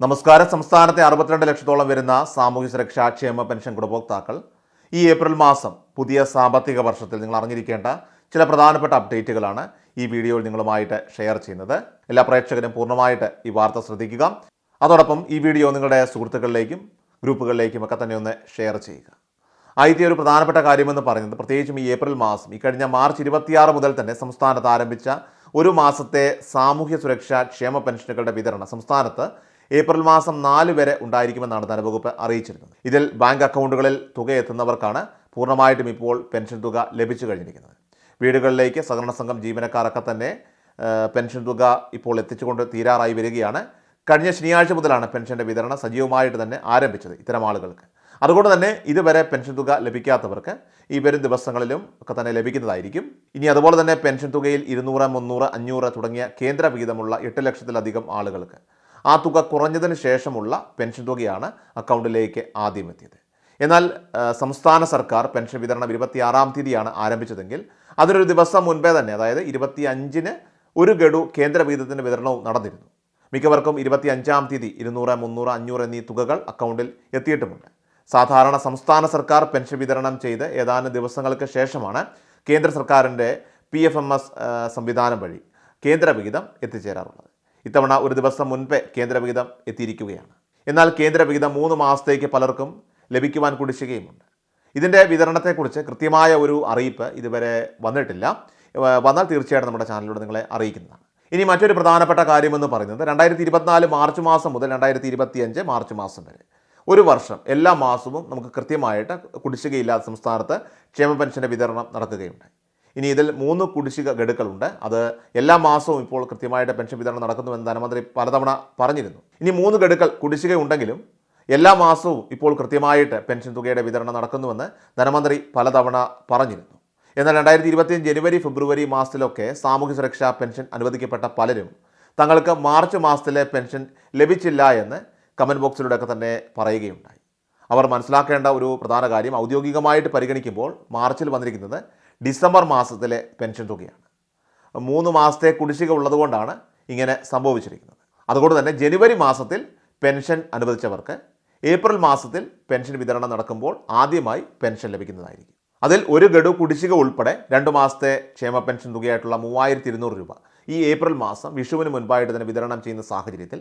നമസ്കാരം. സംസ്ഥാനത്തെ അറുപത്തിരണ്ട് ലക്ഷത്തോളം വരുന്ന സാമൂഹ്യ സുരക്ഷാ ക്ഷേമ പെൻഷൻ ഗുണഭോക്താക്കൾ ഈ ഏപ്രിൽ മാസം പുതിയ സാമ്പത്തിക വർഷത്തിൽ നിങ്ങൾ അറിഞ്ഞിരിക്കേണ്ട ചില പ്രധാനപ്പെട്ട അപ്ഡേറ്റുകളാണ് ഈ വീഡിയോയിൽ നിങ്ങളുമായിട്ട് ഷെയർ ചെയ്യുന്നത്. എല്ലാ പ്രേക്ഷകരും പൂർണമായിട്ട് ഈ വാർത്ത ശ്രദ്ധിക്കുക. അതോടൊപ്പം ഈ വീഡിയോ നിങ്ങളുടെ സുഹൃത്തുക്കളിലേക്കും ഗ്രൂപ്പുകളിലേക്കും ഒക്കെ തന്നെ ഒന്ന് ഷെയർ ചെയ്യുക. ആദ്യത്തെ ഒരു പ്രധാനപ്പെട്ട കാര്യമെന്ന് പറയുന്നത് പ്രത്യേകിച്ചും ഈ ഏപ്രിൽ മാസം ഈ കഴിഞ്ഞ മാർച്ച് ഇരുപത്തിയാറ് മുതൽ തന്നെ സംസ്ഥാനത്ത് ആരംഭിച്ച ഒരു മാസത്തെ സാമൂഹ്യ സുരക്ഷാ ക്ഷേമ പെൻഷനുകളുടെ വിതരണം സംസ്ഥാനത്ത് ഏപ്രിൽ മാസം നാല് വരെ ഉണ്ടായിരിക്കുമെന്നാണ് ധനവകുപ്പ് അറിയിച്ചിരുന്നത് ഇതിൽ ബാങ്ക് അക്കൗണ്ടുകളിൽ തുക എത്തുന്നവർക്കാണ് പൂർണമായിട്ടും ഇപ്പോൾ പെൻഷൻ തുക ലഭിച്ചു കഴിഞ്ഞിരിക്കുന്നത്. വീടുകളിലേക്ക് സഹകരണ സംഘം ജീവനക്കാരൊക്കെ തന്നെ പെൻഷൻ തുക ഇപ്പോൾ എത്തിച്ചുകൊണ്ട് തീരാറായി വരികയാണ്. കഴിഞ്ഞ ശനിയാഴ്ച മുതലാണ് പെൻഷന്റെ വിതരണം സജീവമായിട്ട് തന്നെ ആരംഭിച്ചത് ഇത്തരം ആളുകൾക്ക്. അതുകൊണ്ട് തന്നെ ഇതുവരെ പെൻഷൻ തുക ലഭിക്കാത്തവർക്ക് ഈ വരും ദിവസങ്ങളിലും ഒക്കെ തന്നെ ലഭിക്കുന്നതായിരിക്കും. ഇനി അതുപോലെ തന്നെ പെൻഷൻ തുകയിൽ ഇരുന്നൂറ് മുന്നൂറ് അഞ്ഞൂറ് തുടങ്ങിയ കേന്ദ്ര വിഹിതമുള്ള എട്ട് ലക്ഷത്തിലധികം ആളുകൾക്ക് ആ തുക കുറഞ്ഞതിന് ശേഷമുള്ള പെൻഷൻ തുകയാണ് അക്കൗണ്ടിലേക്ക് ആദ്യം എത്തിയത്. എന്നാൽ സംസ്ഥാന സർക്കാർ പെൻഷൻ വിതരണം ഇരുപത്തിയാറാം തീയതിയാണ് ആരംഭിച്ചതെങ്കിൽ അതിനൊരു ദിവസം മുൻപേ തന്നെ അതായത് ഇരുപത്തി അഞ്ചിന് ഒരു ഗഡു കേന്ദ്ര വിഹിതത്തിന്റെ വിതരണവും നടന്നിരുന്നു. മിക്കവർക്കും ഇരുപത്തി അഞ്ചാം തീയതി ഇരുന്നൂറ് മുന്നൂറ് അഞ്ഞൂറ് എന്നീ തുകകൾ അക്കൗണ്ടിൽ എത്തിയിട്ടുമുണ്ട്. സാധാരണ സംസ്ഥാന സർക്കാർ പെൻഷൻ വിതരണം ചെയ്ത് ഏതാനും ദിവസങ്ങൾക്ക് ശേഷമാണ് കേന്ദ്ര സർക്കാരിന്റെ പി എഫ് എം എസ് സംവിധാനം വഴി കേന്ദ്ര വിഹിതം എത്തിച്ചേരാറുള്ളത്. ഇത്തവണ ഒരു ദിവസം മുൻപേ കേന്ദ്ര വിഹിതം എത്തിയിരിക്കുകയാണ്. എന്നാൽ കേന്ദ്ര വിഹിതം മൂന്ന് മാസത്തേക്ക് പലർക്കും ലഭിക്കുവാൻ കുടിശ്ശികയുമുണ്ട്. ഇതിന്റെ വിതരണത്തെക്കുറിച്ച് കൃത്യമായ ഒരു അറിയിപ്പ് ഇതുവരെ വന്നിട്ടില്ല. വന്നാൽ തീർച്ചയായിട്ടും നമ്മുടെ ചാനലിലൂടെ നിങ്ങളെ അറിയിക്കുന്നതാണ്. ഇനി മറ്റൊരു പ്രധാനപ്പെട്ട കാര്യമെന്ന് പറയുന്നത് രണ്ടായിരത്തി ഇരുപത്തിനാല് മാർച്ച് മാസം മുതൽ രണ്ടായിരത്തി ഇരുപത്തിയഞ്ച് മാർച്ച് മാസം വരെ ഒരു വർഷം എല്ലാ മാസവും നമുക്ക് കൃത്യമായിട്ട് കുടിശ്ശികയില്ലാത്ത സംസ്ഥാനത്ത് ക്ഷേമ പെൻഷന്റെ വിതരണം നടക്കുകയുണ്ടായി. ഇനി ഇതിൽ മൂന്ന് കുടിശ്ശിക ഗഡുക്കളുണ്ട്. അത് എല്ലാ മാസവും ഇപ്പോൾ കൃത്യമായിട്ട് പെൻഷൻ വിതരണം നടക്കുന്നുവെന്ന് ധനമന്ത്രി പലതവണ പറഞ്ഞിരുന്നു. ഇനി മൂന്ന് ഗഡുക്കൾ കുടിശ്ശിക ഉണ്ടെങ്കിലും എല്ലാ മാസവും ഇപ്പോൾ കൃത്യമായിട്ട് പെൻഷൻ തുകയുടെ വിതരണം നടക്കുന്നുവെന്ന് ധനമന്ത്രി പലതവണ പറഞ്ഞിരുന്നു. എന്നാൽ രണ്ടായിരത്തി ഇരുപത്തിയഞ്ച് ജനുവരി ഫെബ്രുവരി മാസത്തിലൊക്കെ സാമൂഹ്യ സുരക്ഷാ പെൻഷൻ അനുവദിക്കപ്പെട്ട പലരും തങ്ങൾക്ക് മാർച്ച് മാസത്തിലെ പെൻഷൻ ലഭിച്ചില്ല എന്ന് കമന്റ് ബോക്സിലൂടെയൊക്കെ തന്നെ പറയുകയുണ്ടായി. അവർ മനസ്സിലാക്കേണ്ട ഒരു പ്രധാന കാര്യം ഔദ്യോഗികമായിട്ട് പരിഗണിക്കുമ്പോൾ മാർച്ചിൽ വന്നിരിക്കുന്നത് ഡിസംബർ മാസത്തിലെ പെൻഷൻ തുകയാണ്. മൂന്ന് മാസത്തെ കുടിശ്ശിക ഉള്ളതുകൊണ്ടാണ് ഇങ്ങനെ സംഭവിച്ചിരിക്കുന്നത്. അതുകൊണ്ട് തന്നെ ജനുവരി മാസത്തിൽ പെൻഷൻ അനുവദിച്ചവർക്ക് ഏപ്രിൽ മാസത്തിൽ പെൻഷൻ വിതരണം നടക്കുമ്പോൾ ആദ്യമായി പെൻഷൻ ലഭിക്കുന്നതായിരിക്കും. അതിൽ ഒരു ഗഡു കുടിശ്ശിക ഉൾപ്പെടെ രണ്ട് മാസത്തെ ക്ഷേമ പെൻഷൻ തുകയായിട്ടുള്ള മൂവായിരത്തി ഇരുന്നൂറ് രൂപ ഈ ഏപ്രിൽ മാസം വിഷുവിന് മുൻപായിട്ട് തന്നെ വിതരണം ചെയ്യുന്ന സാഹചര്യത്തിൽ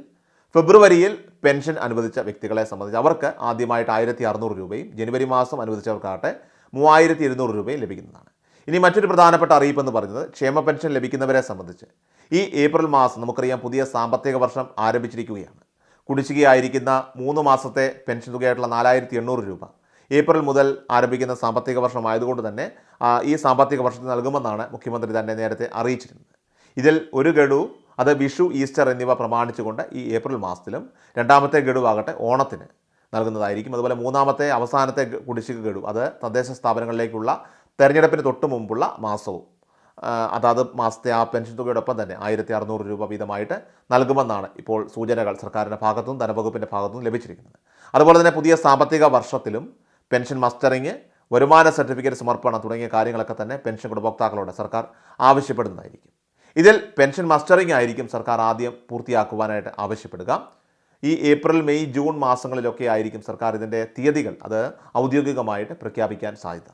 ഫെബ്രുവരിയിൽ പെൻഷൻ അനുവദിച്ച വ്യക്തികളെ സംബന്ധിച്ച് അവർക്ക് ആദ്യമായിട്ട് ആയിരത്തി അറുന്നൂറ് രൂപയും ജനുവരി മാസം അനുവദിച്ചവർക്കാകട്ടെ മൂവായിരത്തി ഇരുന്നൂറ് രൂപയും ലഭിക്കുന്നതാണ്. ഇനി മറ്റൊരു പ്രധാനപ്പെട്ട അറിയിപ്പ് എന്ന് പറയുന്നത് ക്ഷേമ പെൻഷൻ ലഭിക്കുന്നവരെ സംബന്ധിച്ച്. ഈ ഏപ്രിൽ മാസം നമുക്കറിയാം പുതിയ സാമ്പത്തിക വർഷം ആരംഭിച്ചിരിക്കുകയാണ്. കുടിശ്ശികയായിരിക്കുന്ന മൂന്ന് മാസത്തെ പെൻഷൻ തുകയായിട്ടുള്ള നാലായിരത്തി എണ്ണൂറ് രൂപ. ഏപ്രിൽ മുതൽ ആരംഭിക്കുന്ന സാമ്പത്തിക വർഷമായതുകൊണ്ട് തന്നെ ഈ സാമ്പത്തിക വർഷത്തിൽ നൽകുമെന്നാണ് മുഖ്യമന്ത്രി തന്നെ നേരത്തെ അറിയിച്ചിരുന്നത്. ഇതിൽ ഒരു ഗഡു അത് വിഷു ഈസ്റ്റർ എന്നിവ പ്രമാണിച്ചുകൊണ്ട് ഈ ഏപ്രിൽ മാസത്തിലും രണ്ടാമത്തെ ഗഡു ആകട്ടെ ഓണത്തിന് നൽകുന്നതായിരിക്കും. അതുപോലെ മൂന്നാമത്തെ അവസാനത്തെ കുടിശ്ശിക ഗഡു അത് തദ്ദേശ സ്ഥാപനങ്ങളിലേക്കുള്ള തെരഞ്ഞെടുപ്പിന് തൊട്ട് മുമ്പുള്ള മാസവും. അതാത് മാസത്തെ ആ പെൻഷൻ തുകയോടൊപ്പം തന്നെ ആയിരത്തി അറുന്നൂറ് രൂപ വീതമായിട്ട് നൽകുമെന്നാണ് ഇപ്പോൾ സൂചനകൾ സർക്കാരിന്റെ ഭാഗത്തുനിന്നും ധനവകുപ്പിന്റെ ഭാഗത്തുനിന്നും ലഭിച്ചിരിക്കുന്നത്. അതുപോലെ തന്നെ പുതിയ സാമ്പത്തിക വർഷത്തിലും പെൻഷൻ മസ്റ്ററിങ് വരുമാന സർട്ടിഫിക്കറ്റ് സമർപ്പണം തുടങ്ങിയ കാര്യങ്ങളൊക്കെ തന്നെ പെൻഷൻ ഗുണഭോക്താക്കളോട് സർക്കാർ ആവശ്യപ്പെടുന്നതായിരിക്കും. ഇതിൽ പെൻഷൻ മസ്റ്ററിംഗ് ആയിരിക്കും സർക്കാർ ആദ്യം പൂർത്തിയാക്കുവാനായിട്ട് ആവശ്യപ്പെടുക. ഈ ഏപ്രിൽ മെയ് ജൂൺ മാസങ്ങളിലൊക്കെ ആയിരിക്കും സർക്കാർ ഇതിന്റെ തീയതികൾ അത് ഔദ്യോഗികമായിട്ട് പ്രഖ്യാപിക്കാൻ സാധ്യത.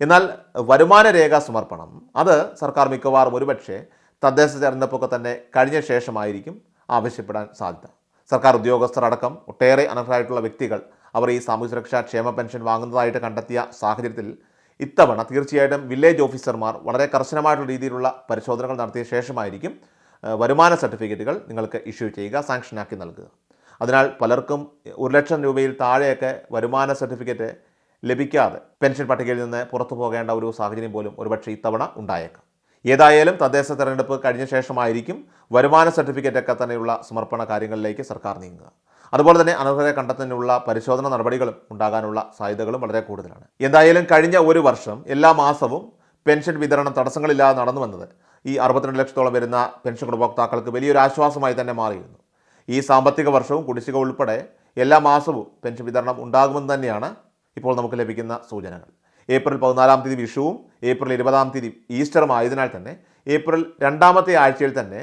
എന്നാൽ വരുമാന രേഖാ സമർപ്പണം അത് സർക്കാർ മിക്കവാറും ഒരുപക്ഷെ തദ്ദേശ തെരഞ്ഞെടുപ്പൊക്കെ തന്നെ കഴിഞ്ഞ ശേഷമായിരിക്കും ആവശ്യപ്പെടാൻ സാധ്യത. സർക്കാർ ഉദ്യോഗസ്ഥർ അടക്കം ഒട്ടേറെ അനർഹരായിട്ടുള്ള വ്യക്തികൾ അവർ ഈ സാമൂഹ്യ സുരക്ഷാ ക്ഷേമ പെൻഷൻ വാങ്ങുന്നതായിട്ട് കണ്ടെത്തിയ സാഹചര്യത്തിൽ ഇത്തവണ തീർച്ചയായിട്ടും വില്ലേജ് ഓഫീസർമാർ വളരെ കർശനമായിട്ടുള്ള രീതിയിലുള്ള പരിശോധനകൾ നടത്തിയ ശേഷമായിരിക്കും വരുമാന സർട്ടിഫിക്കറ്റുകൾ നിങ്ങൾക്ക് ഇഷ്യൂ ചെയ്യുക സാങ്ഷനാക്കി നൽകുക. അതിനാൽ പലർക്കും ഒരു ലക്ഷം രൂപയിൽ താഴെയൊക്കെ വരുമാന സർട്ടിഫിക്കറ്റ് ലഭിക്കാതെ പെൻഷൻ പട്ടികയിൽ നിന്ന് പുറത്തു പോകേണ്ട ഒരു സാഹചര്യം പോലും ഒരുപക്ഷെ ഇത്തവണ ഉണ്ടായേക്കാം. ഏതായാലും തദ്ദേശ തെരഞ്ഞെടുപ്പ് കഴിഞ്ഞ ശേഷമായിരിക്കും വരുമാന സർട്ടിഫിക്കറ്റൊക്കെ തന്നെയുള്ള സമർപ്പണ കാര്യങ്ങളിലേക്ക് സർക്കാർ നീങ്ങുക. അതുപോലെ തന്നെ അനർഹരെ കണ്ടെത്തുന്നതിനുള്ള പരിശോധന നടപടികളും ഉണ്ടാകാനുള്ള സാധ്യതകളും വളരെ കൂടുതലാണ്. എന്തായാലും കഴിഞ്ഞ ഒരു വർഷം എല്ലാ മാസവും പെൻഷൻ വിതരണം തടസ്സങ്ങളില്ലാതെ നടന്നു വന്നത് ഈ അറുപത്തിരണ്ട് ലക്ഷത്തോളം വരുന്ന പെൻഷൻ ഗുണഭോക്താക്കൾക്ക് വലിയൊരു ആശ്വാസമായി തന്നെ മാറിയിരുന്നു. ഈ സാമ്പത്തിക വർഷവും കുടിശ്ശിക ഉൾപ്പെടെ എല്ലാ മാസവും പെൻഷൻ വിതരണം ഉണ്ടാകുമെന്ന് തന്നെയാണ് ഇപ്പോൾ നമുക്ക് ലഭിക്കുന്ന സൂചനകൾ. ഏപ്രിൽ പതിനാലാം തീയതി വിഷുവും ഏപ്രിൽ ഇരുപതാം തീയതി ഈസ്റ്ററും ആയതിനാൽ തന്നെ ഏപ്രിൽ രണ്ടാമത്തെ ആഴ്ചയിൽ തന്നെ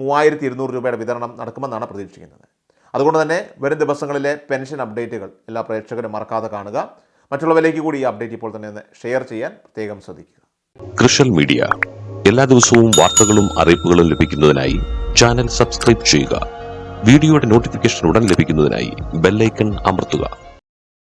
മൂവായിരത്തി ഇരുന്നൂറ് രൂപയുടെ വിതരണം നടക്കുമെന്നാണ് പ്രതീക്ഷിക്കുന്നത്. അതുകൊണ്ട് തന്നെ വരും ദിവസങ്ങളിലെ പെൻഷൻ അപ്ഡേറ്റുകൾ എല്ലാ പ്രേക്ഷകരും മറക്കാതെ കാണുക. മറ്റുള്ളവരിലേക്ക് കൂടി ഈ അപ്ഡേറ്റ് ഇപ്പോൾ തന്നെ ഒന്ന് ഷെയർ ചെയ്യാൻ പ്രത്യേകം ശ്രദ്ധിക്കുക. കൃഷൽ മീഡിയ എല്ലാ ദിവസവും വാർത്തകളും അറിയിപ്പുകളും ലഭിക്കുന്നതിനായി ചാനൽ സബ്സ്ക്രൈബ് ചെയ്യുക. വീഡിയോയുടെ നോട്ടിഫിക്കേഷൻ ഉടൻ ലഭിക്കുന്നതിനായി ബെല്ലൈക്കൺ അമർത്തുക.